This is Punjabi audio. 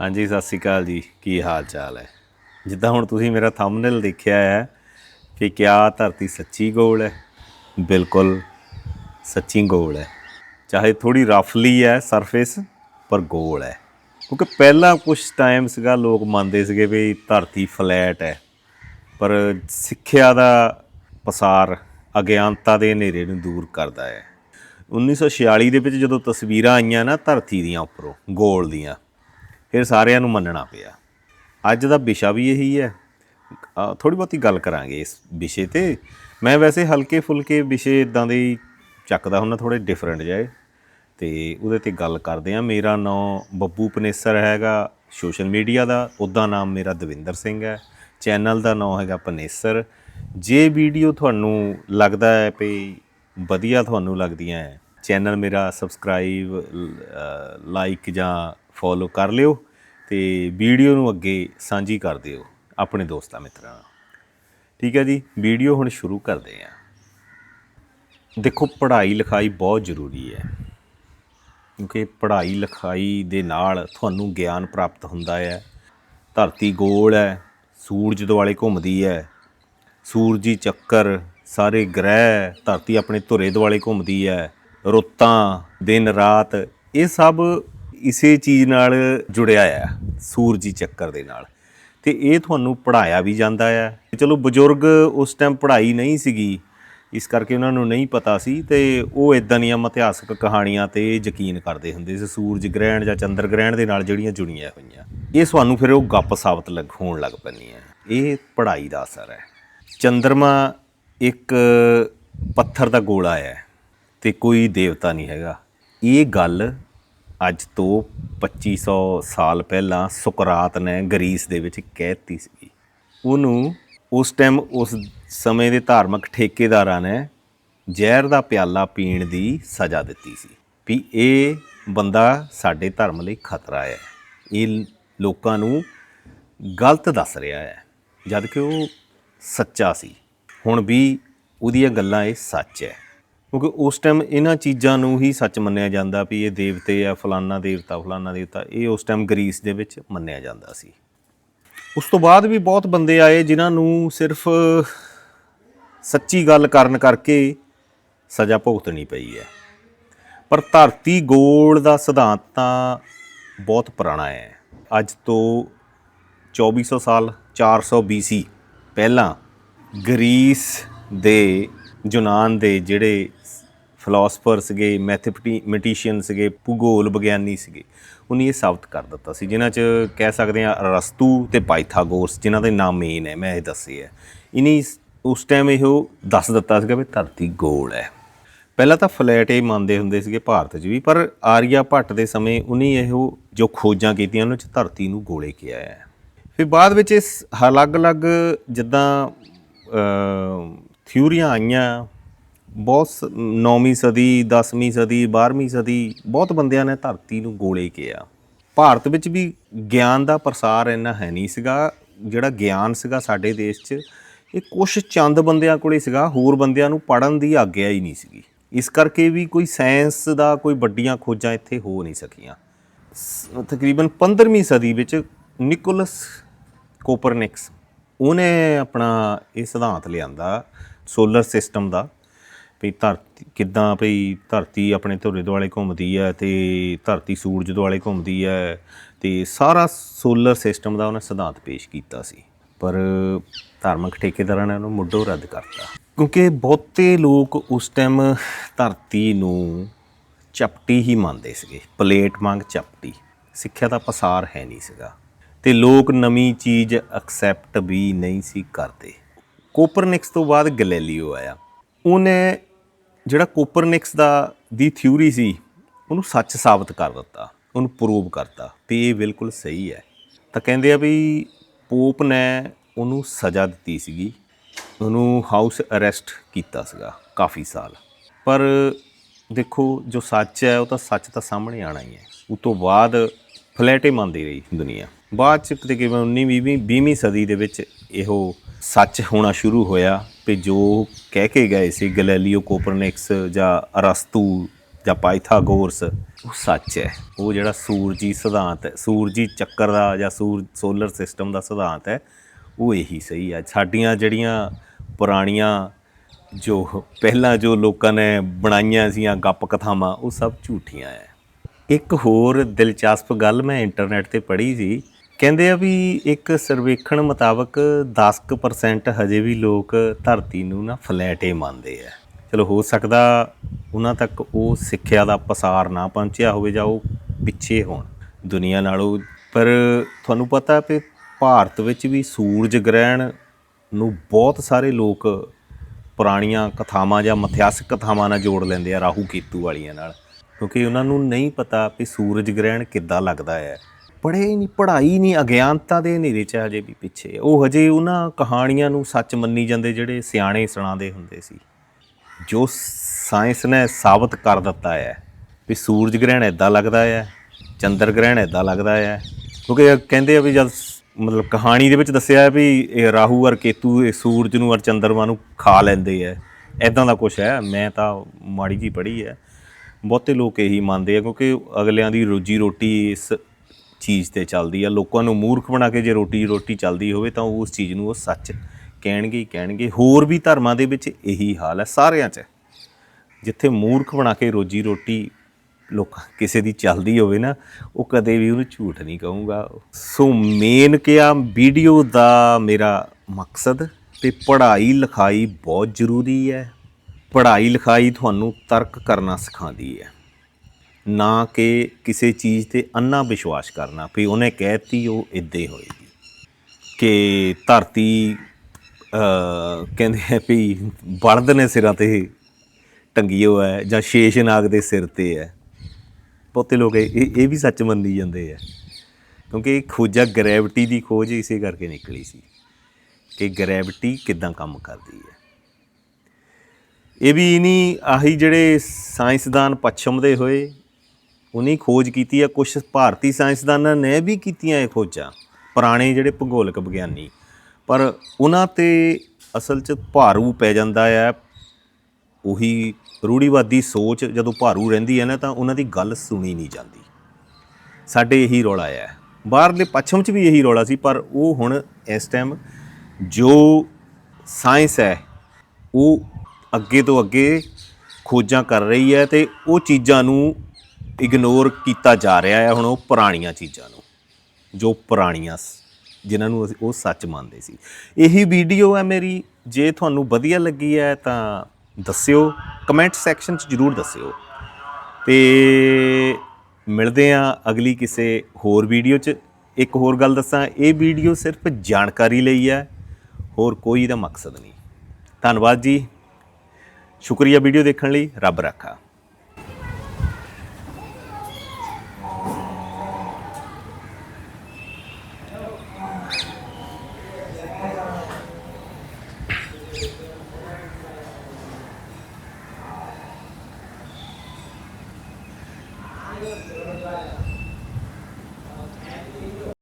ਹਾਂਜੀ, ਸਤਿ ਸ਼੍ਰੀ ਅਕਾਲ ਜੀ। ਕੀ ਹਾਲ ਚਾਲ ਹੈ? ਜਿੱਦਾਂ ਹੁਣ ਤੁਸੀਂ ਮੇਰਾ ਥੰਬਨੇਲ ਦੇਖਿਆ ਹੈ ਕਿ ਕਿਆ ਧਰਤੀ ਸੱਚੀ ਗੋਲ ਹੈ, ਬਿਲਕੁਲ ਸੱਚੀ ਗੋਲ ਹੈ। ਚਾਹੇ ਥੋੜੀ ਰਫਲੀ ਹੈ ਸਰਫੇਸ ਪਰ ਗੋਲ ਹੈ। ਕਿਉਂਕਿ ਪਹਿਲਾਂ ਕੁਝ ਟਾਈਮ ਸੀਗਾ, ਲੋਕ ਮੰਨਦੇ ਸੀਗੇ ਵੀ ਧਰਤੀ ਫਲੈਟ ਹੈ। ਪਰ ਸਿੱਖਿਆ ਦਾ ਪਸਾਰ ਅਗਿਆਨਤਾ ਦੇ ਹਨੇਰੇ ਨੂੰ ਦੂਰ ਕਰਦਾ ਹੈ। 1946 ਦੇ ਵਿੱਚ ਜਦੋਂ ਤਸਵੀਰਾਂ ਆਈਆਂ ਨਾ ਧਰਤੀ ਦੀਆਂ ਉੱਪਰੋਂ, ਗੋਲ ਦੀਆਂ ਫਿਰ ਸਾਰਿਆਂ ਨੂੰ ਮੰਨਣਾ ਪਿਆ। ਅੱਜ ਦਾ ਵਿਸ਼ਾ ਵੀ ਇਹੀ ਹੈ। ਥੋੜੀ ਬਹੁਤੀ ਗੱਲ ਕਰਾਂਗੇ ਇਸ ਵਿਸ਼ੇ ਤੇ। ਮੈਂ ਵੈਸੇ ਹਲਕੇ ਫੁਲਕੇ ਵਿਸ਼ੇ ਇਦਾਂ ਦੇ ਚੱਕਦਾ ਹੁੰਦਾ ਥੋੜੇ ਡਿਫਰੈਂਟ ਜਾਏ ਤੇ ਉਹਦੇ ਤੇ ਗੱਲ ਕਰਦੇ ਆ ਮੇਰਾ ਨਾਮ ਬੱਬੂ ਪਨੇਸਰ ਹੈਗਾ। ਸੋਸ਼ਲ ਮੀਡੀਆ ਦਾ, ਉਹਦਾ ਨਾਮ ਮੇਰਾ ਦਵਿੰਦਰ ਸਿੰਘ ਹੈ। ਚੈਨਲ ਦਾ ਨਾਮ ਹੈਗਾ ਪਨੇਸਰ। ਜੇ ਵੀਡੀਓ ਤੁਹਾਨੂੰ ਲੱਗਦਾ ਹੈ ਵੀ ਵਧੀਆ ਤੁਹਾਨੂੰ ਲੱਗਦੀਆਂ ਹੈ ਚੈਨਲ ਮੇਰਾ ਸਬਸਕ੍ਰਾਈਬ ਲਾਈਕ ਜਾਂ ਫੋਲੋ ਕਰ ਲਿਓ ਤੇ ਵੀਡੀਓ ਨੂੰ ਅੱਗੇ ਸਾਂਝੀ ਕਰ ਦਿਓ ਆਪਣੇ ਦੋਸਤਾਂ ਮਿੱਤਰਾਂ ਨਾਲ। ਠੀਕ ਹੈ ਜੀ, ਵੀਡੀਓ ਹੁਣ ਸ਼ੁਰੂ ਕਰਦੇ ਹਾਂ। ਦੇਖੋ, ਪੜ੍ਹਾਈ ਲਿਖਾਈ ਬਹੁਤ ਜ਼ਰੂਰੀ ਹੈ। ਕਿਉਂਕਿ ਪੜ੍ਹਾਈ ਲਿਖਾਈ ਦੇ ਨਾਲ ਤੁਹਾਨੂੰ ਗਿਆਨ ਪ੍ਰਾਪਤ ਹੁੰਦਾ ਹੈ। ਧਰਤੀ ਗੋਲ ਹੈ, ਸੂਰਜ ਦੁਆਲੇ ਘੁੰਮਦੀ ਹੈ। ਸੂਰਜੀ ਚੱਕਰ, ਸਾਰੇ ਗ੍ਰਹਿ, ਧਰਤੀ ਆਪਣੇ ਧੁਰੇ ਦੁਆਲੇ ਘੁੰਮਦੀ ਹੈ। ਰੁੱਤਾਂ ਦਿਨ ਰਾਤ ਇਹ ਸਭ ਇਸੇ ਚੀਜ਼ ਨਾਲ ਜੁੜਿਆ ਆ, ਸੂਰਜੀ ਚੱਕਰ ਦੇ ਨਾਲ। ਤੇ ਇਹ ਤੁਹਾਨੂੰ ਪੜਾਇਆ ਵੀ ਜਾਂਦਾ ਹੈ ਚਲੋ ਬਜ਼ੁਰਗ ਉਸ ਟਾਈਮ ਪੜ੍ਹਾਈ ਨਹੀਂ ਸੀਗੀ, ਇਸ ਕਰਕੇ ਉਹਨਾਂ ਨੂੰ ਨਹੀਂ ਪਤਾ ਸੀ ਤੇ ਉਹ ਇਦਾਂ ਦੀਆਂ ਇਤਿਹਾਸਕ ਕਹਾਣੀਆਂ ਤੇ ਯਕੀਨ ਕਰਦੇ ਹੁੰਦੇ ਸੀ, ਸੂਰਜ ਗ੍ਰਹਿਣ ਜਾਂ ਚੰਦਰ ਗ੍ਰਹਿਣ ਦੇ ਨਾਲ ਜਿਹੜੀਆਂ ਜੁੜੀਆਂ ਹੋਈਆਂ। ਇਹ ਸਾਨੂੰ ਫਿਰ ਉਹ ਗੱਪ ਸਾਬਤ ਲੱਗ, ਹੋਣ ਲੱਗ ਪੈਂਦੀਆਂ। ਇਹ ਪੜ੍ਹਾਈ ਦਾ ਅਸਰ ਹੈ। ਚੰਦਰਮਾ ਇੱਕ ਪੱਥਰ ਦਾ ਗੋਲਾ ਹੈ ਤੇ ਕੋਈ ਦੇਵਤਾ ਨਹੀਂ ਹੈਗਾ। ਇਹ ਗੱਲ ਅੱਜ ਤੋਂ 2500 ਸਾਲ ਪਹਿਲਾਂ ਸੁਕਰਾਤ ਨੇ ਗਰੀਸ ਦੇ ਵਿੱਚ ਕਹਿਤੀ ਸੀ। ਉਹਨੂੰ ਉਸ ਟਾਈਮ ਉਸ ਸਮੇਂ ਦੇ ਧਾਰਮਿਕ ਠੇਕੇਦਾਰਾਂ ਨੇ ਜ਼ਹਿਰ ਦਾ ਪਿਆਲਾ ਪੀਣ ਦੀ ਸਜ਼ਾ ਦਿੱਤੀ ਸੀ ਵੀ ਇਹ ਬੰਦਾ ਸਾਡੇ ਧਰਮ ਲਈ ਖਤਰਾ ਹੈ। ਇਹ ਲੋਕਾਂ ਨੂੰ ਗਲਤ ਦੱਸ ਰਿਹਾ ਹੈ, ਜਦ ਕਿ ਉਹ ਸੱਚਾ ਸੀ। ਹੁਣ ਵੀ ਉਹਦੀਆਂ ਗੱਲਾਂ ਇਹ ਸੱਚ ਹੈ। ਕਿਉਂਕਿ ਉਸ ਟਾਈਮ ਇਹਨਾਂ ਚੀਜ਼ਾਂ ਨੂੰ ਹੀ ਸੱਚ ਮੰਨਿਆ ਜਾਂਦਾ ਵੀ ਇਹ ਦੇਵਤੇ ਆ, ਫਲਾਨਾ ਦੇਵਤਾ ਫਲਾਨਾ ਦੇਵਤਾ, ਇਹ ਉਸ ਟਾਈਮ ਗਰੀਸ ਦੇ ਵਿੱਚ ਮੰਨਿਆ ਜਾਂਦਾ ਸੀ। ਉਸ ਤੋਂ ਬਾਅਦ ਵੀ ਬਹੁਤ ਬੰਦੇ ਆਏ ਜਿਨ੍ਹਾਂ ਨੂੰ ਸਿਰਫ ਸੱਚੀ ਗੱਲ ਕਰਨ ਕਰਕੇ ਸਜ਼ਾ ਭੁਗਤਣੀ ਪਈ ਹੈ। ਪਰ ਧਰਤੀ ਗੋਲ ਦਾ ਸਿਧਾਂਤ ਤਾਂ ਬਹੁਤ ਪੁਰਾਣਾ ਹੈ। ਅੱਜ ਤੋਂ 2400 ਸਾਲ 400 BC ਪਹਿਲਾਂ ਗਰੀਸ ਦੇ, ਯੂਨਾਨ ਦੇ ਜਿਹੜੇ ਫਿਲਾਸਫਰ ਸੀਗੇ ਮੈਥਮੈਟੀਸ਼ੀਅਨ ਸੀਗੇ, ਭੂਗੋਲ ਵਿਗਿਆਨੀ ਸੀਗੇ, ਉਹਨੇ ਇਹ ਸਾਬਤ ਕਰ ਦਿੱਤਾ ਸੀ, ਜਿਨ੍ਹਾਂ 'ਚ ਕਹਿ ਸਕਦੇ ਆ ਅਰਸਤੂ ਤੇ ਪਾਈਥਾਗੋਰਸ ਜਿਨ੍ਹਾਂ ਦੇ ਨਾਮ ਮੇਨ ਹੈ, ਮੈਂ ਇਹ ਦੱਸੇ ਹੈ ਇਨੀ ਉਸ ਟਾਈਮ ਇਹੋ ਦੱਸ ਦਿੱਤਾ ਸੀਗਾ ਵੀ ਧਰਤੀ ਗੋਲ ਹੈ। ਪਹਿਲਾਂ ਤਾਂ ਫਲੈਟ ਇਹ ਮੰਨਦੇ ਹੁੰਦੇ ਸੀਗੇ ਭਾਰਤ 'ਚ ਵੀ, ਪਰ ਆਰੀਆ ਭੱਟ ਦੇ ਸਮੇਂ ਉਹਨੇ ਇਹੋ ਜੋ ਖੋਜਾਂ ਕੀਤੀਆਂ ਉਹਨਾਂ 'ਚ ਧਰਤੀ ਨੂੰ ਗੋਲੇ ਕਿਹਾ ਹੈ। ਫਿਰ ਬਾਅਦ ਵਿੱਚ ਇਸ ਅਲੱਗ-ਅਲੱਗ ਜਿੱਦਾਂ ਥਿਊਰੀਆਂ ਆਈਆਂ ਬਹੁਤ ਸ, ਨੌਵੀਂ ਸਦੀ 10ਵੀਂ ਸਦੀ 12ਵੀਂ ਸਦੀ ਬਹੁਤ ਬੰਦਿਆਂ ਨੇ ਧਰਤੀ ਨੂੰ ਗੋਲੇ ਕਿਹਾ। ਭਾਰਤ ਵਿੱਚ ਵੀ ਗਿਆਨ ਦਾ ਪ੍ਰਸਾਰ ਇੰਨਾ ਹੈ ਨਹੀਂ ਸੀਗਾ, ਜਿਹੜਾ ਗਿਆਨ ਸੀਗਾ ਸਾਡੇ ਦੇਸ਼ 'ਚ, ਇਹ ਕੁਛ ਚੰਦ ਬੰਦਿਆਂ ਕੋਲੇ ਸੀਗਾ, ਹੋਰ ਬੰਦਿਆਂ ਨੂੰ ਪੜਨ ਦੀ ਆਗਿਆ ਹੀ ਨਹੀਂ ਸੀਗੀ। ਇਸ ਕਰਕੇ ਵੀ ਕੋਈ ਸਾਇੰਸ ਦਾ ਕੋਈ ਵੱਡੀਆਂ ਖੋਜਾਂ ਇੱਥੇ ਹੋ ਨਹੀਂ ਸਕੀਆਂ। ਸ- ਤਕਰੀਬਨ 15ਵੀਂ ਸਦੀ ਵਿੱਚ ਨਿਕੋਲਸ ਕੋਪਰਨਿਕਸ, ਉਹਨੇ ਆਪਣਾ ਇਹ ਸਿਧਾਂਤ ਲਿਆਂਦਾ, ਸੋਲਰ ਸਿਸਟਮ ਦਾ। ਵੀ ਧਰਤੀ, ਕਿੱਦਾਂ ਭਈ ਧਰਤੀ ਆਪਣੇ ਧੁਰੇ ਦੁਆਲੇ ਘੁੰਮਦੀ ਹੈ ਤੇ ਧਰਤੀ ਸੂਰਜ ਦੁਆਲੇ ਘੁੰਮਦੀ ਹੈ ਤੇ ਸਾਰਾ ਸੋਲਰ ਸਿਸਟਮ ਦਾ ਉਹਨੇ ਸਿਧਾਂਤ ਪੇਸ਼ ਕੀਤਾ ਸੀ। ਪਰ ਧਾਰਮਿਕ ਠੇਕੇਦਾਰਾਂ ਨੇ ਉਹਨੂੰ ਮੁੱਢੋਂ ਰੱਦ ਕਰਤਾ। ਕਿਉਂਕਿ ਬਹੁਤੇ ਲੋਕ ਉਸ ਟਾਈਮ ਧਰਤੀ ਨੂੰ ਚਪਟੀ ਹੀ ਮੰਨਦੇ ਸੀਗੇ। ਪਲੇਟ ਵਾਂਗ ਚਪਟੀ। ਸਿੱਖਿਆ ਦਾ ਪਸਾਰ ਹੈ ਨਹੀਂ ਸੀਗਾ। ਤੇ ਲੋਕ ਨਵੀਂ ਚੀਜ਼ ਐਕਸੈਪਟ ਵੀ ਨਹੀਂ ਸੀ ਕਰਦੇ। ਕੋਪਰਨਿਕਸ ਤੋਂ ਬਾਅਦ ਗੈਲੀਲੀਓ ਆਇਆ। ਉਹਨੇ ਜਿਹੜਾ ਕੋਪਰਨਿਕਸ ਦਾ, ਦੀ ਥਿਊਰੀ ਸੀ, ਉਹਨੂੰ ਸੱਚ ਸਾਬਤ ਕਰ ਦਿੱਤਾ, ਉਹਨੂੰ ਪ੍ਰੂਵ ਕਰਤਾ ਵੀ ਇਹ ਬਿਲਕੁਲ ਸਹੀ ਹੈ। ਤਾਂ ਕਹਿੰਦੇ ਆ ਵੀ ਪੋਪ ਨੇ ਉਹਨੂੰ ਸਜ਼ਾ ਦਿੱਤੀ ਸੀਗੀ, ਉਹਨੂੰ ਹਾਊਸ ਅਰੈਸਟ ਕੀਤਾ ਸੀਗਾ ਕਾਫੀ ਸਾਲ। ਪਰ ਦੇਖੋ, ਜੋ ਸੱਚ ਹੈ, ਉਹ ਤਾਂ ਸੱਚ ਤਾਂ ਸਾਹਮਣੇ ਆਣਾ ਹੀ ਹੈ। ਉਸ ਤੋਂ ਬਾਅਦ ਫਲੈਟੇ ਮੰਨਦੀ ਰਹੀ ਦੁਨੀਆ। ਬਾਅਦ ਚ ਤਕਰੀਬਨ 19ਵੀਂ 20ਵੀਂ ਸਦੀ ਦੇ ਵਿੱਚ ਇਹੋ ਸੱਚ ਹੋਣਾ ਸ਼ੁਰੂ ਹੋਇਆ। ਕਿ ਜੋ ਕਹਿ ਕੇ ਗਏ ਸੀ ਗੈਲੀਲੀਓ ਕੋਪਰਨਿਕਸ ਜਾਂ ਅਰਸਤੂ ਜਾਂ ਪਾਈਥਾਗੋਰਸ ਉਹ ਸੱਚ ਹੈ। ਉਹ ਜਿਹੜਾ ਸੂਰਜੀ ਸਿਧਾਂਤ ਹੈ, ਸੂਰਜੀ ਚੱਕਰ ਦਾ ਜਾਂ ਸੂਰ, ਸੋਲਰ ਸਿਸਟਮ ਦਾ ਸਿਧਾਂਤ ਹੈ, ਉਹ ਇਹੀ ਸਹੀ ਹੈ। ਸਾਡੀਆਂ ਜਿਹੜੀਆਂ ਪੁਰਾਣੀਆਂ ਜੋ ਪਹਿਲਾਂ ਜੋ ਲੋਕਾਂ ਨੇ ਬਣਾਈਆਂ ਸੀਆਂ ਗੱਪ ਕਥਾਵਾਂ ਉਹ ਸਭ ਝੂਠੀਆਂ ਹੈ। ਇੱਕ ਹੋਰ ਦਿਲਚਸਪ ਗੱਲ ਮੈਂ ਇੰਟਰਨੈਟ ਤੇ ਪੜ੍ਹੀ ਸੀ ਕਹਿੰਦੇ ਆ ਵੀ ਇੱਕ ਸਰਵੇਖਣ ਮੁਤਾਬਕ 10% ਹਜੇ ਵੀ ਲੋਕ ਧਰਤੀ ਨੂੰ ਨਾ ਫਲੈਟ ਹੀ ਮੰਨਦੇ ਆ। ਚਲੋ ਹੋ ਸਕਦਾ ਉਹਨਾਂ ਤੱਕ ਉਹ ਸਿੱਖਿਆ ਦਾ ਪਸਾਰ ਨਾ ਪਹੁੰਚਿਆ ਹੋਵੇ ਜਾਂ ਉਹ ਪਿੱਛੇ ਹੋਣ ਦੁਨੀਆ ਨਾਲੋਂ। ਪਰ ਤੁਹਾਨੂੰ ਪਤਾ ਵੀ ਭਾਰਤ ਵਿੱਚ ਵੀ ਸੂਰਜ ਗ੍ਰਹਿਣ ਨੂੰ ਬਹੁਤ ਸਾਰੇ ਲੋਕ ਪੁਰਾਣੀਆਂ ਕਥਾਵਾਂ ਜਾਂ ਮਿਥਿਹਾਸਕ ਕਥਾਵਾਂ ਨਾਲ ਜੋੜ ਲੈਂਦੇ ਆ, ਰਾਹੂ ਕੇਤੂ ਵਾਲੀਆਂ ਨਾਲ। ਕਿਉਂਕਿ ਉਹਨਾਂ ਨੂੰ ਨਹੀਂ ਪਤਾ ਵੀ ਸੂਰਜ ਗ੍ਰਹਿਣ ਕਿੱਦਾਂ ਲੱਗਦਾ ਹੈ। ਪੜ੍ਹੇ ਹੀ ਨਹੀਂ, ਪੜ੍ਹਾਈ ਨਹੀਂ, ਅਗਿਆਨਤਾ ਦੇ ਹਨੇਰੇ ਚ ਹਜੇ ਵੀ ਪਿੱਛੇ ਉਹ ਹਜੇ ਉਹਨਾਂ ਕਹਾਣੀਆਂ ਨੂੰ ਸੱਚ ਮੰਨੀ ਜਾਂਦੇ ਜਿਹੜੇ ਸਿਆਣੇ ਸੁਣਾਉਂਦੇ ਹੁੰਦੇ ਸੀ। ਜੋ ਸਾਇੰਸ ਨੇ ਸਾਬਤ ਕਰ ਦਿੱਤਾ ਹੈ, ਵੀ ਸੂਰਜ ਗ੍ਰਹਿਣ ਇਦਾਂ ਲੱਗਦਾ ਹੈ, ਚੰਦਰ ਗ੍ਰਹਿਣ ਇਦਾਂ ਲੱਗਦਾ ਹੈ। ਕਿਉਂਕਿ ਕਹਿੰਦੇ ਆ ਵੀ ਜਦ ਮਤਲਬ ਕਹਾਣੀ ਦੇ ਵਿੱਚ ਦੱਸਿਆ ਹੈ ਵੀ ਇਹ ਰਾਹੂ ਔਰ ਕੇਤੂ ਇਹ ਸੂਰਜ ਨੂੰ ਔਰ ਚੰਦਰਮਾ ਨੂੰ ਖਾ ਲੈਂਦੇ ਆ ਇਦਾਂ ਦਾ ਕੁਝ ਹੈ, ਮੈਂ ਤਾਂ ਮਾੜੀ ਜੀ ਪੜ੍ਹੀ ਹੈ। ਬਹੁਤੇ ਲੋਕ ਇਹੀ ਮੰਨਦੇ ਆ ਕਿਉਂਕਿ ਅਗਲਿਆਂ ਦੀ ਰੋਜੀ ਰੋਟੀ ਇਸ ਚੀਜ਼ ਤੇ ਚੱਲਦੀ ਆ। ਲੋਕਾਂ ਨੂੰ ਮੂਰਖ ਬਣਾ ਕੇ ਜੇ ਰੋਟੀ ਰੋਟੀ ਚੱਲਦੀ ਹੋਵੇ ਤਾਂ ਉਸ ਚੀਜ਼ ਨੂੰ ਉਹ ਸੱਚ ਕਹਿਣਗੇ ਹੀ ਕਹਿਣਗੇ। ਹੋਰ ਵੀ ਧਰਮਾਂ ਦੇ ਵਿੱਚ ਇਹੀ ਹਾਲ ਹੈ ਸਾਰਿਆਂ 'ਚ। ਜਿੱਥੇ ਮੂਰਖ ਬਣਾ ਕੇ ਰੋਜੀ ਰੋਟੀ ਲੋਕ ਕਿਸੇ ਦੀ ਚੱਲਦੀ ਹੋਵੇ ਨਾ, ਉਹ ਕਦੇ ਵੀ ਉਹਨੂੰ ਝੂਠ ਨਹੀਂ ਕਹੂੰਗਾ। ਸੋ ਮੇਨ ਕਿਆ ਵੀਡੀਓ ਦਾ ਮੇਰਾ ਮਕਸਦ ਤੇ ਪੜ੍ਹਾਈ ਲਿਖਾਈ ਬਹੁਤ ਜ਼ਰੂਰੀ ਹੈ। ਪੜ੍ਹਾਈ ਲਿਖਾਈ ਤੁਹਾਨੂੰ ਤਰਕ ਕਰਨਾ ਸਿਖਾਉਂਦੀ ਹੈ। ਨਾ ਕਿ ਕਿਸੇ ਚੀਜ਼ ਤੇ ਅੰਨਾ ਵਿਸ਼ਵਾਸ ਕਰਨਾ। ਵੀ ਉਹਨੇ ਕਹਿਤੀ, ਉਹ ਇੱਦੇ ਹੋਏਗੀ। ਕਿ ਧਰਤੀ ਕਹਿੰਦੇ ਆ ਵੀ ਬਲਦ ਨੇ ਸਿਰਾਂ ਤੇ ਟੰਗੀ ਹੋਇਆ ਹੈ ਜਾਂ ਸ਼ੇਸ਼ ਨਾਗ ਦੇ ਸਿਰ ਤੇ ਹੈ ਬਹੁਤੇ ਲੋਕ ਇਹ ਇਹ ਵੀ ਸੱਚ ਮੰਨੀ ਜਾਂਦੇ ਆ। ਕਿਉਂਕਿ ਇਹ ਖੋਜਾ ਗ੍ਰੈਵਿਟੀ ਦੀ ਖੋਜ ਇਸੇ ਕਰਕੇ ਨਿਕਲੀ ਸੀ ਕਿ ਗ੍ਰੈਵਿਟੀ ਕਿਦਾਂ ਕੰਮ ਕਰਦੀ ਹੈ ਇਹ ਵੀ ਨਹੀਂ, ਆਹੀ ਜਿਹੜੇ ਸਾਇੰਸਦਾਨ ਪੱਛਮ ਦੇ ਹੋਏ ਉਹਨੇ ਖੋਜ ਕੀਤੀ ਹੈ ਕੁਝ ਭਾਰਤੀ ਸਾਇੰਸਦਾਨਾਂ ਨੇ ਵੀ ਕੀਤੀਆਂ ਇਹ ਖੋਜਾਂ, ਪੁਰਾਣੇ ਜਿਹੜੇ ਭੂਗੋਲਿਕ ਵਿਗਿਆਨੀ। ਪਰ ਉਹਨਾਂ ਤੇ ਅਸਲ 'ਚ ਭਾਰੂ ਪੈ ਜਾਂਦਾ ਹੈ ਉਹੀ ਰੂੜੀਵਾਦੀ ਸੋਚ ਜਦੋਂ ਭਾਰੂ ਰਹਿੰਦੀ ਹੈ ਨਾ, ਤਾਂ ਉਹਨਾਂ ਦੀ ਗੱਲ ਸੁਣੀ ਨਹੀਂ ਜਾਂਦੀ। ਸਾਡੇ ਇਹੀ ਰੌਲਾ ਹੈ ਬਾਹਰਲੇ ਪੱਛਮ 'ਚ ਵੀ ਇਹੀ ਰੌਲਾ ਸੀ, ਪਰ ਉਹ ਹੁਣ ਇਸ ਟਾਈਮ ਜੋ ਸਾਇੰਸ ਹੈ, ਉਹ ਅੱਗੇ ਤੋਂ ਅੱਗੇ ਖੋਜਾਂ ਕਰ ਰਹੀ ਹੈ ਤੇ ਉਹ ਚੀਜ਼ਾਂ ਨੂੰ ਇਗਨੋਰ ਕੀਤਾ ਜਾ ਰਿਹਾ ਹੈ ਹੁਣ ਉਹ ਪੁਰਾਣੀਆਂ ਚੀਜ਼ਾਂ ਨੂੰ, ਜੋ ਪੁਰਾਣੀਆਂ ਸ- ਜਿਨ੍ਹਾਂ ਨੂੰ ਅਸੀਂ ਉਹ ਸੱਚ ਮੰਨਦੇ ਸੀ। ਇਹੀ ਵੀਡੀਓ ਹੈ ਮੇਰੀ, ਜੇ ਤੁਹਾਨੂੰ ਵਧੀਆ ਲੱਗੀ ਹੈ ਤਾਂ ਦੱਸਿਓ ਕਮੈਂਟ ਸੈਕਸ਼ਨ 'ਚ ਜਰੂਰ ਦੱਸਿਓ। ਤੇ ਮਿਲਦੇ ਆ ਅਗਲੀ ਕਿਸੇ ਹੋਰ ਵੀਡੀਓ 'ਚ। ਇੱਕ ਹੋਰ ਗੱਲ ਦੱਸਾਂ, ਇਹ ਵੀਡੀਓ ਸਿਰਫ ਜਾਣਕਾਰੀ ਲਈ ਹੈ, ਹੋਰ ਕੋਈ ਦਾ ਮਕਸਦ ਨਹੀਂ। ਧੰਨਵਾਦ ਜੀ। ਸ਼ੁਕਰੀਆ ਵੀਡੀਓ ਦੇਖਣ ਲਈ, ਰੱਬ ਰਾਖਾ।